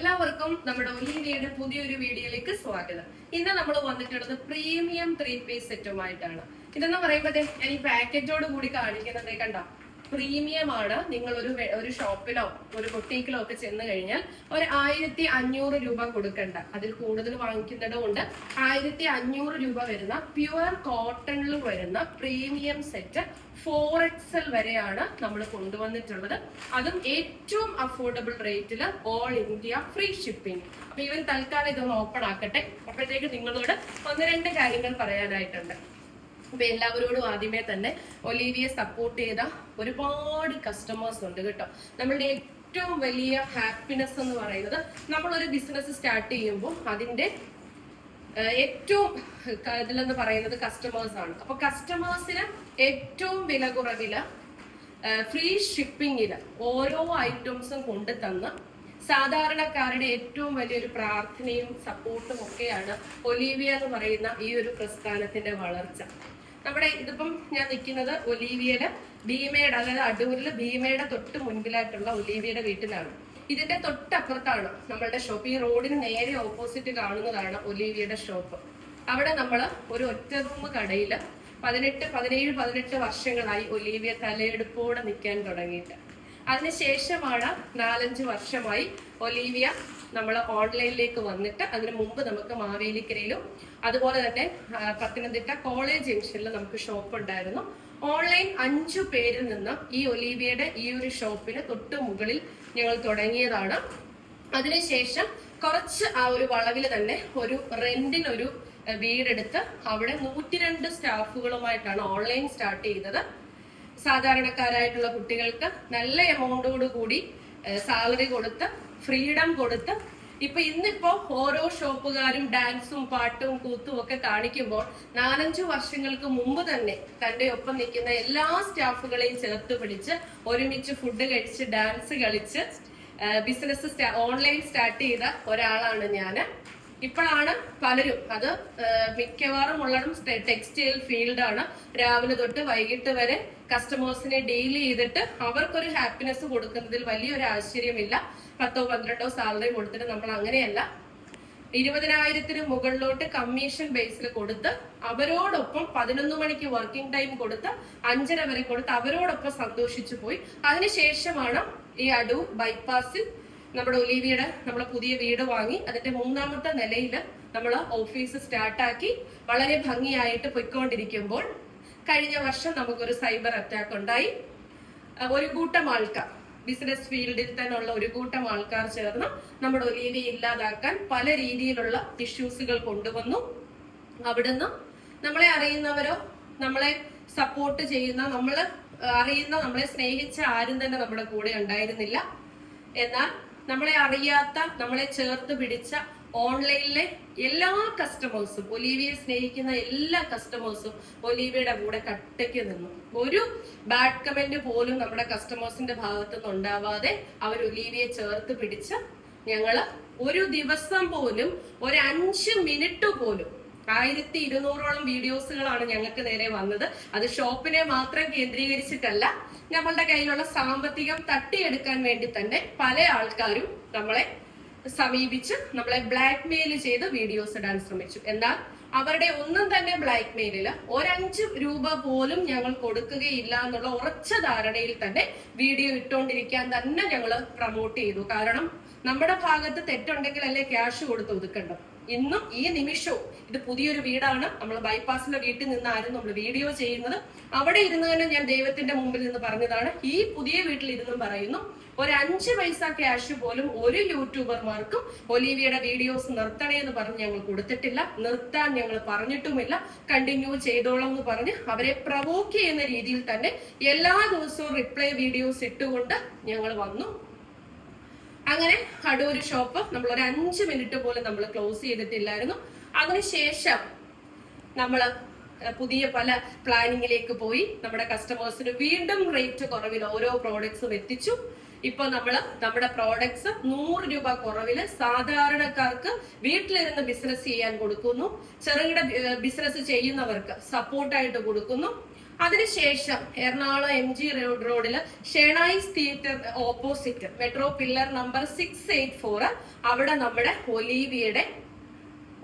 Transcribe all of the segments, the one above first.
എല്ലാവർക്കും നമ്മുടെ ഒലീനയുടെ പുതിയൊരു വീഡിയോയിലേക്ക് സ്വാഗതം. ഇന്ന് നമ്മൾ വന്നിട്ടുള്ളത് പ്രീമിയം ത്രീ പീസ് സെറ്റുമായിട്ടാണ്. ഇതെന്ന് പറയുമ്പോഴത്തേ ഞാൻ ഈ പാക്കറ്റോട് കൂടി കാണിക്കുന്നത് കണ്ടോ? പ്രീമിയം ആണ് നിങ്ങൾ ഒരു ഒരു ഷോപ്പിലോ ഒരു ബൊട്ടീക്കിലോ ഒക്കെ ചെന്ന് കഴിഞ്ഞാൽ ഒരു ആയിരത്തി അഞ്ഞൂറ് രൂപ കൊടുക്കണ്ട. അതിൽ കൂടുതൽ വാങ്ങിക്കുന്നത് കൊണ്ട് ആയിരത്തി അഞ്ഞൂറ് രൂപ വരുന്ന പ്യുവർ കോട്ടണിൽ വരുന്ന പ്രീമിയം സെറ്റ് ഫോർ എക്സൽ വരെയാണ് നമ്മൾ കൊണ്ടുവന്നിട്ടുള്ളത്. അതും ഏറ്റവും അഫോർഡബിൾ റേറ്റിൽ ഓൾ ഇന്ത്യ ഫ്രീ ഷിപ്പിംഗ് അപ്പൊ ഇവർ തൽക്കാലം ഇതൊന്ന് ഓപ്പൺ ആക്കട്ടെ. അപ്പോഴത്തേക്ക് നിങ്ങളോട് ഒന്ന് രണ്ട് കാര്യങ്ങൾ പറയാനായിട്ടുണ്ട്. അപ്പൊ എല്ലാവരോടും ആദ്യമേ തന്നെ ഒലീവിയെ സപ്പോർട്ട് ചെയ്ത ഒരുപാട് കസ്റ്റമേഴ്സ് ഉണ്ട് കേട്ടോ. നമ്മളുടെ ഏറ്റവും വലിയ ഹാപ്പിനെസ് എന്ന് പറയുന്നത് നമ്മളൊരു ബിസിനസ് സ്റ്റാർട്ട് ചെയ്യുമ്പോൾ അതിന്റെ ഏറ്റവും ഇതിലെന്ന് പറയുന്നത് കസ്റ്റമേഴ്സ് ആണ്. അപ്പൊ കസ്റ്റമേഴ്സിന് ഏറ്റവും വില കുറവിൽ ഫ്രീ ഷിപ്പിങ്ങിൽ ഓരോ ഐറ്റംസും കൊണ്ടു തന്ന് സാധാരണക്കാരുടെ ഏറ്റവും വലിയൊരു പ്രാർത്ഥനയും സപ്പോർട്ടും ഒക്കെയാണ് ഒലീവിയ എന്ന് പറയുന്ന ഈ ഒരു പ്രസ്ഥാനത്തിന്റെ വളർച്ച. നമ്മുടെ ഇതിപ്പം ഞാൻ നിൽക്കുന്നത് ഒലീവിയയുടെ ഭീമയുടെ അതായത് അടൂരിൽ ഭീമയുടെ തൊട്ട് മുൻപിലായിട്ടുള്ള ഒലീവിയയുടെ വീട്ടിലാണ്. ഇതിന്റെ തൊട്ടപ്പുറത്താണ് നമ്മളുടെ ഷോപ്പ്. ഈ റോഡിന് നേരെ ഓപ്പോസിറ്റ് കാണുന്നതാണ് ഒലീവിയയുടെ ഷോപ്പ്. അവിടെ നമ്മൾ ഒരു ഒറ്റ റൂം കടയിൽ പതിനെട്ട് പതിനേഴ് പതിനെട്ട് വർഷങ്ങളായി ഒലീവിയ തലയെടുപ്പോടെ നിൽക്കാൻ തുടങ്ങിയിട്ട്. അതിനുശേഷമാണ് നാലഞ്ച് വർഷമായി ഒലീവിയ നമ്മൾ ഓൺലൈനിലേക്ക് വന്നിട്ട് അതിനു മുമ്പ് നമുക്ക് മാവേലിക്കരയിലും അതുപോലെ തന്നെ പത്തനംതിട്ട കോളേജ് ജംഗ്ഷനിൽ നമുക്ക് ഷോപ്പ് ഉണ്ടായിരുന്നു. ഓൺലൈൻ അഞ്ചു പേരിൽ നിന്ന് ഈ ഒലീവിയയുടെ ഈ ഒരു ഷോപ്പിന് തൊട്ട് മുകളിൽ ഞങ്ങൾ തുടങ്ങിയതാണ്. അതിനുശേഷം കുറച്ച് ആ ഒരു വളവിൽ തന്നെ ഒരു റെന്റിനൊരു വീടെടുത്ത് അവിടെ നൂറ്റിരണ്ട് സ്റ്റാഫുകളുമായിട്ടാണ് ഓൺലൈൻ സ്റ്റാർട്ട് ചെയ്തത്. സാധാരണക്കാരായിട്ടുള്ള കുട്ടികൾക്ക് നല്ല എമൗണ്ടോട് കൂടി സാലറി കൊടുത്ത് ഫ്രീഡം കൊടുത്ത് ഇപ്പൊ ഇന്നിപ്പോ ഓരോ ഷോപ്പുകാരും ഡാൻസും പാട്ടും കൂത്തും ഒക്കെ കാണിക്കുമ്പോൾ നാലഞ്ചു വർഷങ്ങൾക്ക് മുമ്പ് തന്നെ തന്റെ ഒപ്പം നിൽക്കുന്ന എല്ലാ സ്റ്റാഫുകളെയും ചേർത്ത് പിടിച്ച് ഒരുമിച്ച് ഫുഡ് കഴിച്ച് ഡാൻസ് കളിച്ച് ബിസിനസ് ഓൺലൈൻ സ്റ്റാർട്ട് ചെയ്ത ഒരാളാണ് ഞാൻ ഇപ്പോഴാണ് പലരും അത് മിക്കവാറും ഉള്ളതും ടെക്സ്റ്റൈൽ ഫീൽഡാണ്. രാവിലെ തൊട്ട് വൈകിട്ട് വരെ കസ്റ്റമേഴ്സിനെ ഡീൽ ചെയ്തിട്ട് അവർക്കൊരു ഹാപ്പിനെസ് കൊടുക്കുന്നതിൽ വലിയൊരു ആശ്ചര്യമില്ല. പത്തോ പന്ത്രണ്ടോ സാലറി കൊടുത്തിട്ട് നമ്മൾ അങ്ങനെയല്ല. ഇരുപതിനായിരത്തിന് മുകളിലോട്ട് കമ്മീഷൻ ബേസിൽ കൊടുത്ത് അവരോടൊപ്പം പതിനൊന്ന് മണിക്ക് വർക്കിംഗ് ടൈം കൊടുത്ത് അഞ്ചര വരെ കൊടുത്ത് അവരോടൊപ്പം സന്തോഷിച്ചു പോയി. അതിനുശേഷമാണ് ഈ അടു ബൈപ്പാസിൽ നമ്മുടെ ഒലീവിയുടെ നമ്മൾ പുതിയ വീട് വാങ്ങി. അതിന്റെ മൂന്നാമത്തെ നിലയിൽ നമ്മൾ ഓഫീസ് സ്റ്റാർട്ടാക്കി വളരെ ഭംഗിയായിട്ട് പൊയ്ക്കൊണ്ടിരിക്കുമ്പോൾ കഴിഞ്ഞ വർഷം നമുക്കൊരു സൈബർ അറ്റാക്ക് ഉണ്ടായി. ഒരു കൂട്ടം ആൾക്കാർ. ബിസിനസ് ഫീൽഡിൽ തന്നെയുള്ള ഒരു കൂട്ടം ആൾക്കാർ ചേർന്ന് നമ്മുടെ ഒലീവിയെ ഇല്ലാതാക്കാൻ പല രീതിയിലുള്ള ഇഷ്യൂസുകൾ കൊണ്ടുവന്നു. അവിടുന്ന് നമ്മളെ അറിയുന്നവരോ നമ്മളെ സപ്പോർട്ട് ചെയ്യുന്ന നമ്മൾ അറിയുന്ന നമ്മളെ സ്നേഹിച്ച ആരും തന്നെ നമ്മുടെ കൂടെ ഉണ്ടായിരുന്നില്ല. എന്നാൽ നമ്മളെ അറിയാത്ത നമ്മളെ ചേർത്ത് പിടിച്ച ഓൺലൈനിലെ എല്ലാ കസ്റ്റമേഴ്സും ഒലീവിയെ സ്നേഹിക്കുന്ന എല്ലാ കസ്റ്റമേഴ്സും ഒലീവിയുടെ കൂടെ കട്ടയ്ക്ക് നിന്നു. ഒരു ബാഡ് കമന്റ് പോലും നമ്മുടെ കസ്റ്റമേഴ്സിന്റെ ഭാഗത്തു നിന്ന് ഉണ്ടാവാതെ അവർ ഒലീവിയെ ചേർത്ത് പിടിച്ച് ഞങ്ങൾ ഒരു ദിവസം പോലും ഒരു അഞ്ച് മിനിറ്റ് പോലും ആയിരത്തി ഇരുന്നൂറോളം വീഡിയോസുകളാണ് ഞങ്ങൾക്ക് നേരെ വന്നത്. അത് ഷോപ്പിനെ മാത്രം കേന്ദ്രീകരിച്ചിട്ടല്ല നമ്മളുടെ കയ്യിലുള്ള സാമ്പത്തികം തട്ടിയെടുക്കാൻ വേണ്ടി തന്നെ പല ആൾക്കാരും നമ്മളെ സമീപിച്ച് നമ്മളെ ബ്ലാക്ക് മെയിൽ ചെയ്ത് വീഡിയോസ് ഇടാൻ ശ്രമിച്ചു. എന്നാൽ അവരുടെ ഒന്നും തന്നെ ബ്ലാക്ക് മെയിലിൽ ഒരഞ്ച് രൂപ പോലും ഞങ്ങൾ കൊടുക്കുകയില്ല എന്നുള്ള ഉറച്ച ധാരണയിൽ തന്നെ വീഡിയോ ഇട്ടുകൊണ്ടിരിക്കാൻ തന്നെ ഞങ്ങൾ പ്രൊമോട്ട് ചെയ്തു. കാരണം നമ്മുടെ ഭാഗത്ത് തെറ്റുണ്ടെങ്കിൽ അല്ലേ ക്യാഷ് കൊടുത്ത് ഒതുക്കണ്ടോ ഇന്നും ഈ നിമിഷവും ഇത് പുതിയൊരു വീടാണ്. നമ്മൾ ബൈപ്പാസിന്റെ വീട്ടിൽ നിന്നായിരുന്നു നമ്മൾ വീഡിയോ ചെയ്യുന്നത്. അവിടെ ഇരുന്ന് തന്നെ ഞാൻ ദൈവത്തിന്റെ മുമ്പിൽ നിന്ന് പറഞ്ഞതാണ്. ഈ പുതിയ വീട്ടിൽ ഇരുന്നും പറയുന്നു ഒരു അഞ്ച് പൈസ ക്യാഷ് പോലും ഒരു യൂട്യൂബർമാർക്കും ഒലീവിയുടെ വീഡിയോസ് നിർത്തണേ എന്ന് പറഞ്ഞ് ഞങ്ങൾ കൊടുത്തിട്ടില്ല. നിർത്താൻ ഞങ്ങൾ പറഞ്ഞിട്ടുമില്ല. കണ്ടിന്യൂ ചെയ്തോളാം എന്ന് പറഞ്ഞ് അവരെ പ്രവോക്ക് ചെയ്യുന്ന രീതിയിൽ തന്നെ എല്ലാ ദിവസവും റിപ്ലൈ വീഡിയോസ് ഇട്ടുകൊണ്ട് ഞങ്ങൾ വന്നു. അങ്ങനെ അടൂര് ഷോപ്പ് നമ്മൾ ഒരു അഞ്ച് മിനിറ്റ് പോലും നമ്മൾ ക്ലോസ് ചെയ്തിട്ടില്ലായിരുന്നു. അതിനുശേഷം നമ്മൾ പുതിയ പല പ്ലാനിങ്ങിലേക്ക് പോയി. നമ്മുടെ കസ്റ്റമേഴ്സിന് വീണ്ടും റേറ്റ് കുറവിൽ ഓരോ പ്രോഡക്ട്സും എത്തിച്ചു. ഇപ്പൊ നമ്മൾ നമ്മുടെ പ്രോഡക്ട്സ് നൂറ് രൂപ കുറവിൽ സാധാരണക്കാർക്ക് വീട്ടിലിരുന്ന് ബിസിനസ് ചെയ്യാൻ കൊടുക്കുന്നു. ചെറുകിട ബിസിനസ് ചെയ്യുന്നവർക്ക് സപ്പോർട്ടായിട്ട് കൊടുക്കുന്നു. അതിനുശേഷം എറണാകുളം എം ജി റോഡ് റോഡിൽ Shenoys theatre opposite metro pillar number six eight four അവിടെ നമ്മുടെ ഒലീവിയുടെ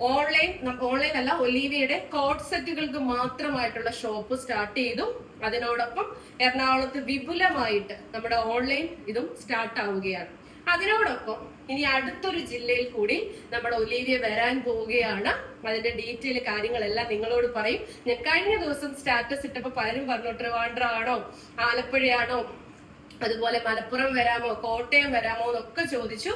ഓൺലൈൻ ഓൺലൈൻ അല്ല ഒലീവിയുടെ കോട്ട് സെറ്റുകൾക്ക് മാത്രമായിട്ടുള്ള ഷോപ്പ് സ്റ്റാർട്ട് ചെയ്തു. അതിനോടൊപ്പം എറണാകുളത്ത് വിപുലമായിട്ട് നമ്മുടെ ഓൺലൈൻ ഇതും സ്റ്റാർട്ട് ആവുകയാണ്. അതിനോടൊപ്പം ഇനി അടുത്തൊരു ജില്ലയിൽ കൂടി നമ്മുടെ ഒലീവിയ വരാൻ പോവുകയാണ്. അതിന്റെ ഡീറ്റെയിൽ കാര്യങ്ങളെല്ലാം നിങ്ങളോട് പറയും. ഞാൻ കഴിഞ്ഞ ദിവസം സ്റ്റാറ്റസ് ഇട്ടപ്പോ പലരും പറഞ്ഞു ട്രിവാൻഡ്രം ആണോ ആലപ്പുഴയാണോ അതുപോലെ മലപ്പുറം വരാമോ കോട്ടയം വരാമോ എന്നൊക്കെ ചോദിച്ചു.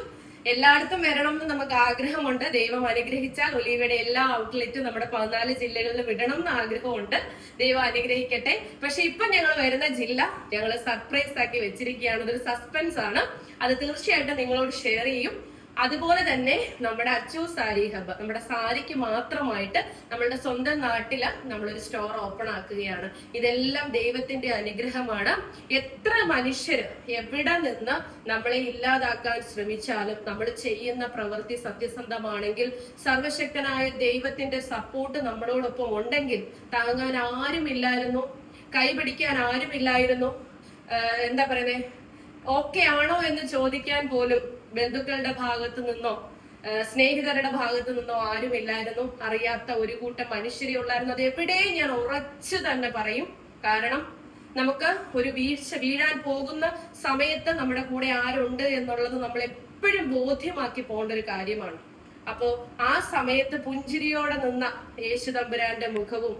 എല്ലായിടത്തും വരണം എന്ന് നമുക്ക് ആഗ്രഹമുണ്ട്. ദൈവം അനുഗ്രഹിച്ചാൽ ഒലീവയുടെ എല്ലാ ഔട്ട്ലെറ്റും നമ്മുടെ പതിനാല് ജില്ലകളിൽ വിടണം എന്ന് ആഗ്രഹമുണ്ട്. ദൈവം അനുഗ്രഹിക്കട്ടെ. പക്ഷെ ഇപ്പൊ ഞങ്ങൾ വരുന്ന ജില്ല ഞങ്ങൾ സർപ്രൈസ് ആക്കി വെച്ചിരിക്കുകയാണ്. അതൊരു സസ്പെൻസ് ആണ്. അത് തീർച്ചയായിട്ടും നിങ്ങളോട് ഷെയർ ചെയ്യും. അതുപോലെ തന്നെ നമ്മുടെ അച്ചു സാരി ഹബ്ബ് നമ്മുടെ സാരിക്ക് മാത്രമായിട്ട് നമ്മളുടെ സ്വന്തം നാട്ടിൽ നമ്മളൊരു സ്റ്റോർ ഓപ്പൺ ആക്കുകയാണ്. ഇതെല്ലാം ദൈവത്തിന്റെ അനുഗ്രഹമാണ്. എത്ര മനുഷ്യര് എവിടെ നിന്ന് നമ്മളെ ഇല്ലാതാക്കാൻ ശ്രമിച്ചാലും നമ്മൾ ചെയ്യുന്ന പ്രവൃത്തി സത്യസന്ധമാണെങ്കിൽ സർവശക്തനായ ദൈവത്തിന്റെ സപ്പോർട്ട് നമ്മളോടൊപ്പം ഉണ്ടെങ്കിൽ താങ്ങാൻ ആരുമില്ലായിരുന്നു കൈപിടിക്കാൻ ആരുമില്ലായിരുന്നു എന്താ പറയുന്നത് ഓക്കെ ആണോ എന്ന് ചോദിക്കാൻ പോലും ബന്ധുക്കളുടെ ഭാഗത്തു നിന്നോ സ്നേഹിതരുടെ ഭാഗത്തു നിന്നോ ആരുമില്ലായിരുന്നു. അറിയാത്ത ഒരു കൂട്ടം മനുഷ്യരെ ഉള്ളായിരുന്നു. അത് എവിടെയും ഞാൻ ഉറച്ചു തന്നെ പറയും. കാരണം നമുക്ക് ഒരു വീഴ്ച വീഴാൻ പോകുന്ന സമയത്ത് നമ്മുടെ കൂടെ ആരുണ്ട് എന്നുള്ളത് നമ്മൾ എപ്പോഴും ബോധ്യമാക്കി പോകേണ്ട ഒരു കാര്യമാണ്. അപ്പോ ആ സമയത്ത് പുഞ്ചിരിയോടെ നിന്ന യേശു തമ്പുരാന്റെ മുഖവും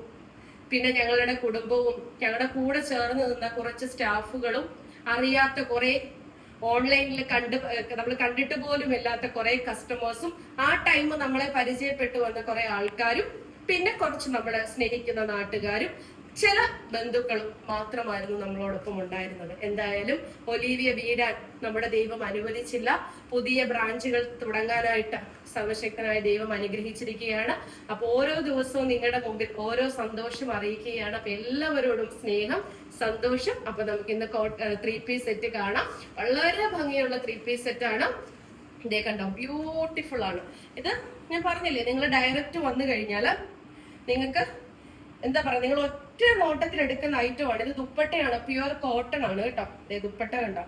പിന്നെ ഞങ്ങളുടെ കുടുംബവും ഞങ്ങളുടെ കൂടെ ചേർന്ന് നിന്ന കുറച്ച് സ്റ്റാഫുകളും അറിയാത്ത കുറെ ഓൺലൈനിൽ കണ്ട് നമ്മൾ കണ്ടിട്ട് പോലും ഇല്ലാത്ത കുറെ കസ്റ്റമേഴ്സും ആ ടൈം നമ്മളെ പരിചയപ്പെട്ടു വന്ന കുറെ ആൾക്കാരും പിന്നെ കുറച്ച് നമ്മളെ സ്നേഹിക്കുന്ന നാട്ടുകാരും ചില ബന്ധുക്കളും മാത്രമായിരുന്നു നമ്മളോടൊപ്പം ഉണ്ടായിരുന്നത്. എന്തായാലും ഒലീവിയ വീടാൻ നമ്മുടെ ദൈവം അനുവദിച്ചില്ല. പുതിയ ബ്രാഞ്ചുകൾ തുടങ്ങാനായിട്ട് സർവശക്തനായ ദൈവം അനുഗ്രഹിച്ചിരിക്കുകയാണ്. അപ്പൊ ഓരോ ദിവസവും നിങ്ങളുടെ മുമ്പിൽ ഓരോ സന്തോഷം അറിയിക്കുകയാണ്. അപ്പൊ എല്ലാവരോടും സ്നേഹം സന്തോഷം. അപ്പൊ നമുക്ക് ഇന്ന് ത്രീ പീസ് സെറ്റ് കാണാം. വളരെ ഭംഗിയുള്ള ത്രീ പീസ് സെറ്റ് ആണ്. ഇതേ കണ്ടോ ബ്യൂട്ടിഫുൾ ആണ്. ഇത് ഞാൻ പറഞ്ഞില്ലേ നിങ്ങൾ ഡയറക്റ്റ് വന്നു കഴിഞ്ഞാൽ നിങ്ങൾക്ക് എന്താ പറയാ നിങ്ങൾ ഒറ്റ നോട്ടത്തിൽ എടുക്കുന്ന ഐറ്റമാണ്. ഇത് ദുപ്പട്ടയാണ്. പ്യുവർ കോട്ടൺ ആണ് കേട്ടോ. ദുപ്പട്ട കണ്ടോ?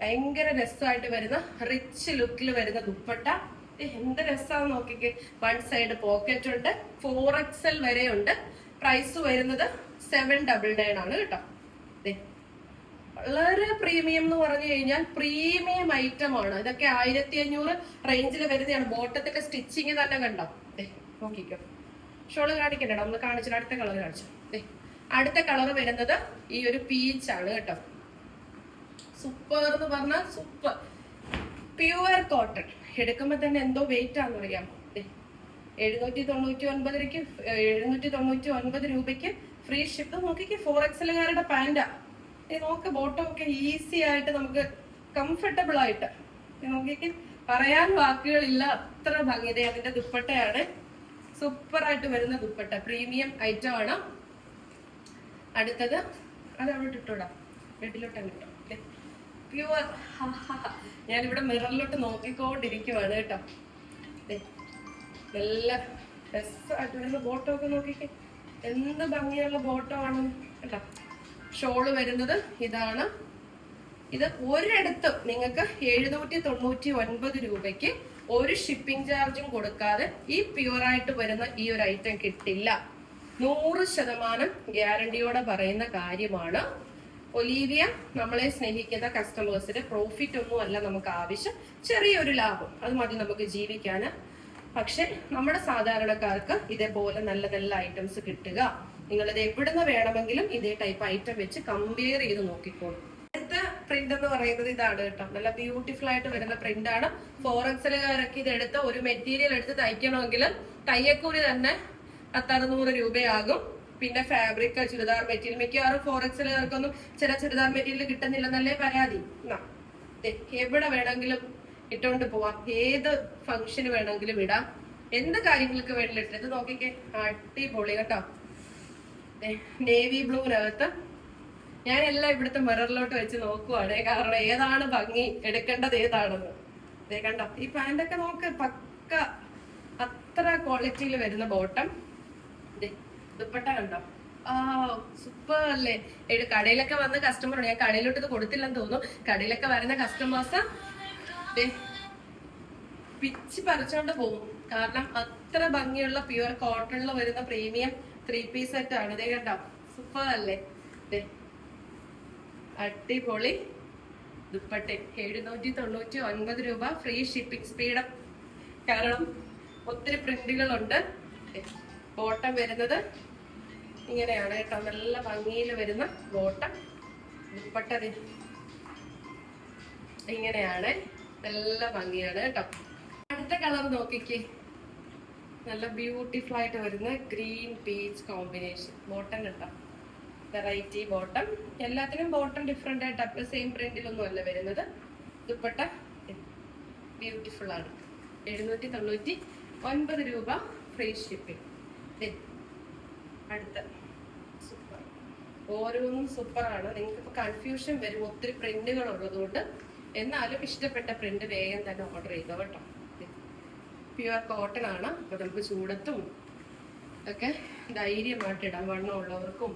ഭയങ്കര രസമായിട്ട് വരുന്ന റിച്ച് ലുക്കിൽ വരുന്ന ദുപ്പട്ട. എന്ത് രസമാണ് നോക്കിക്ക്. വൺ സൈഡ് പോക്കറ്റ് ഉണ്ട്. ഫോർ എക്സൽ വരെ ഉണ്ട് പ്രൈസ് വരുന്നത് സെവൻ ഡബിൾ നയൻ ആണ് കേട്ടോ. വളരെ പ്രീമിയം എന്ന് പറഞ്ഞു കഴിഞ്ഞാൽ പ്രീമിയം ഐറ്റം ആണ്. ഇതൊക്കെ ആയിരത്തി അഞ്ഞൂറ് റേഞ്ചിൽ വരുന്നതാണ്. ബോട്ടത്തിന്റെ സ്റ്റിച്ചിങ് തന്നെ കണ്ടോ? നോക്കിക്കോ. ഷോൾ കാണിക്കണ്ടോ? നമ്മൾ കാണിച്ചിട്ട് അടുത്ത കളർ കാണിച്ചു? അടുത്ത കളർ വരുന്നത് ഈ ഒരു പീച്ച് ആണ് കേട്ടോ. സൂപ്പർ എന്ന് പറഞ്ഞാൽ സൂപ്പർ പ്യുവർ കോട്ടൺ എടുക്കുമ്പോ തന്നെ എന്തോ വെയിറ്റ് ആണെന്ന് അറിയാം എഴുന്നൂറ്റി തൊണ്ണൂറ്റി ഒൻപത് രൂപയ്ക്ക് എഴുന്നൂറ്റി തൊണ്ണൂറ്റി ഒൻപത് രൂപയ്ക്ക് ഫ്രീ ഷിപ്പ് നോക്കിക്ക് ഫോർ എക്സലുകാരുടെ പാന്റാ നോക്ക് ബോട്ടം ഒക്കെ ഈസി ആയിട്ട് നമുക്ക് കംഫർട്ടബിൾ ആയിട്ട്. നോക്കിക്ക് പറയാൻ വാക്കുകളില്ല. അത്ര ഭംഗിത അതിന്റെ ദുപ്പട്ടയാണ്. സൂപ്പറായിട്ട് വരുന്ന ദുപ്പട്ട. പ്രീമിയം ഐറ്റം ആണ്. അടുത്തത് അത് അവിടെ ഇട്ടോടാ വീട്ടിലോട്ട് കിട്ടും പ്യുവർ. ഞാനിവിടെ മിററിലോട്ട് നോക്കിക്കൊണ്ടിരിക്കുവാണ് കേട്ടോ. നല്ല രസമായിട്ട് ബോട്ടം ഒക്കെ നോക്കിക്കേ. എന്ത് ഭംഗിയുള്ള ബോട്ടോ ആണ് കേട്ടോ. ഷോൾ വരുന്നത് ഇതാണ്. ഇത് ഒരിടത്തും നിങ്ങൾക്ക് എഴുന്നൂറ്റി തൊണ്ണൂറ്റി ഒൻപത് രൂപയ്ക്ക് ഒരു ഷിപ്പിംഗ് ചാർജും കൊടുക്കാതെ ഈ പ്യുവറായിട്ട് വരുന്ന ഈ ഒരു ഐറ്റം കിട്ടില്ല. നൂറ് ശതമാനം ഗ്യാരണ്ടിയോടെ പറയുന്ന കാര്യമാണ്. ഒലീവിയ നമ്മളെ സ്നേഹിക്കുന്ന കസ്റ്റമേഴ്സിന് പ്രോഫിറ്റ് ഒന്നും അല്ല നമുക്ക് ആവശ്യം. ചെറിയൊരു ലാഭം അത് മതി നമുക്ക് ജീവിക്കാൻ പക്ഷെ നമ്മുടെ സാധാരണക്കാർക്ക് ഇതേപോലെ നല്ല നല്ല ഐറ്റംസ് കിട്ടുക. നിങ്ങളിത് എവിടുന്ന് വേണമെങ്കിലും ഇതേ ടൈപ്പ് ഐറ്റം വെച്ച് കമ്പയർ ചെയ്ത് നോക്കിക്കോളൂ. അടുത്ത പ്രിന്റ് എന്ന് പറയുന്നത് ഇതാണ് കേട്ടോ. നല്ല ബ്യൂട്ടിഫുൾ ആയിട്ട് വരുന്ന പ്രിന്റ് ആണ്. ഫോർ ഇതെടുത്ത് ഒരു മെറ്റീരിയൽ എടുത്ത് തയ്ക്കണമെങ്കിൽ തയ്യക്കൂലി തന്നെ പത്തറുന്നൂറ് രൂപയാകും. പിന്നെ ഫാബ്രിക് ചുരിദാർ മെറ്റീരിയൽ മിക്കവാറും ഫോർ എക്സലുകാർക്കൊന്നും ചില ചുരിദാർ മെറ്റീരിയൽ കിട്ടുന്നില്ലെന്നല്ലേ പരാതി. എവിടെ വേണമെങ്കിലും ഇട്ടുകൊണ്ട് പോവാം. ഏത് ഫംഗ്ഷന് വേണമെങ്കിലും ഇടാം. എന്ത് കാര്യങ്ങൾക്ക് വേണമെങ്കിലും ഇത് നോക്കിക്കേ. അടിപൊളി കേട്ടോ. നേവി ബ്ലൂവിനകത്ത് ഞാൻ എല്ലാം ഇവിടുത്തെ മിററിലോട്ട് വെച്ച് നോക്കുവാണ്. കാരണം ഏതാണ് ഭംഗി? എടുക്കേണ്ടത് ഏതാണെന്ന്. ദേ കണ്ടോ? ഈ പാന്റൊക്കെ നോക്ക് പക്ക അത്ര ക്വാളിറ്റിയിൽ വരുന്ന ബോട്ടം ദുപ്പട്ട കണ്ടോ ആ സൂപ്പർ അല്ലേ ഏഴ് കടയിലൊക്കെ വന്ന കസ്റ്റമർ ഞാൻ കടയിലോട്ട് കൊടുത്തില്ലെന്ന് തോന്നുന്നു. കടയിലൊക്കെ വരുന്ന കസ്റ്റമേഴ്സ് പിച്ച് പറിച്ചോണ്ട് പോകും. കാരണം അത്ര ഭംഗിയുള്ള പ്യുവർ കോട്ടണിൽ വരുന്ന പ്രീമിയം ത്രീ പീസ് സെറ്റ് ആണ്. ഇതേ കണ്ടോ? സൂപ്പർ അല്ലേ. അടിപൊളി ദുപ്പട്ടെ. എഴുന്നൂറ്റി തൊണ്ണൂറ്റി ഒൻപത് രൂപ. ഫ്രീ ഷിപ്പിംഗ് സ്പീഡ് കാരണം ഒത്തിരി പ്രിന്റുകളുണ്ട് ബോട്ടം വരുന്നത്. ഇങ്ങനെയാണ് കേട്ടോ നല്ല ഭംഗിയിൽ വരുന്ന ബോട്ടം. ദുപ്പട്ടതി. ഇങ്ങനെയാണ് നല്ല ഭംഗിയാണ് കേട്ടോ. അടുത്ത കളർ നോക്കിക്കേ. നല്ല ബ്യൂട്ടിഫുൾ ആയിട്ട് വരുന്ന ഗ്രീൻ പീച്ച് കോമ്പിനേഷൻ ബോട്ടം കേട്ടോ വെറൈറ്റി ബോട്ടം. എല്ലാത്തിനും ബോട്ടം ഡിഫറെന്റ് ആയിട്ട്. അപ്പോൾ സെയിം പ്രിന്റിലൊന്നും അല്ല വരുന്നത്. ദുപ്പട്ട ബ്യൂട്ടിഫുൾ ആണ്. എഴുന്നൂറ്റി തൊണ്ണൂറ്റി ഒൻപത് രൂപ ഫ്രീ ഷിപ്പിംഗ് അടുത്ത. സൂപ്പർ ഓരോന്നും സൂപ്പറാണ് നിങ്ങൾക്ക് കൺഫ്യൂഷൻ വരും. ഒത്തിരി പ്രിന്റുകൾ ഉള്ളതുകൊണ്ട്. എന്നാലും ഇഷ്ടപ്പെട്ട പ്രിന്റ് വേഗം തന്നെ ഓർഡർ ചെയ്തോ കേട്ടോ. പ്യുവർ കോട്ടൺ ആണ്. അപ്പൊ നമുക്ക് ചൂടത്തും ഒക്കെ ധൈര്യമായിട്ട് ഇടാൻ വണ്ണം ഉള്ളവർക്കും.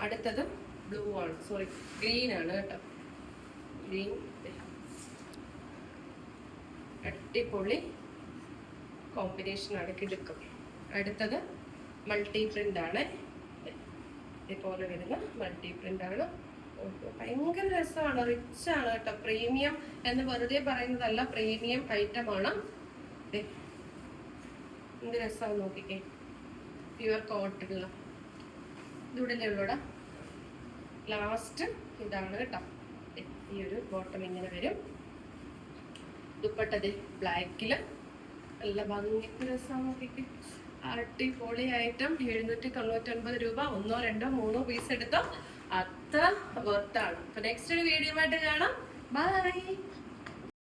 അടുത്തത് ബ്ലൂ ആണ്. സോറി ഗ്രീൻ ആണ് കേട്ടോ. ഗ്രീൻ അടിപൊളി. കോമ്പിനേഷൻ ആണ് കിടുക്കും അടുത്തത് മൾട്ടി പ്രിന്റ് ആണ്. ഇതുപോലെ വരുന്ന മൾട്ടി പ്രിന്റ് ആണ് ഭയങ്കര രസമാണ്. റിച്ച് ആണ് കേട്ടോ. പ്രീമിയം എന്ന് വെറുതെ പറയുന്നതല്ല പ്രീമിയം ഐറ്റം ആണ്. എന്ത് രസമാണ് നോക്കിക്കേ. പ്യുവർ കോട്ടണില്ല ഇതിവിടെ ഉള്ളൂടെ? ലാസ്റ്റ് ഇതാണ് കേട്ടോ. ഈ ഒരു ബോട്ടം ഇങ്ങനെ വരും. ദുപ്പട്ടത് ബ്ലാക്കിൽ നല്ല ഭംഗിക്ക് രസം നോക്കിക്ക്. അടിപൊളി ഐറ്റം എഴുന്നൂറ്റി തൊണ്ണൂറ്റി ഒൻപത് രൂപ ഒന്നോ രണ്ടോ മൂന്നോ പീസ് എടുത്തോ. അത്ര വർത്താണ് അപ്പൊ നെക്സ്റ്റ് ഒരു വീഡിയോ ആയിട്ട് കാണാം. ബൈ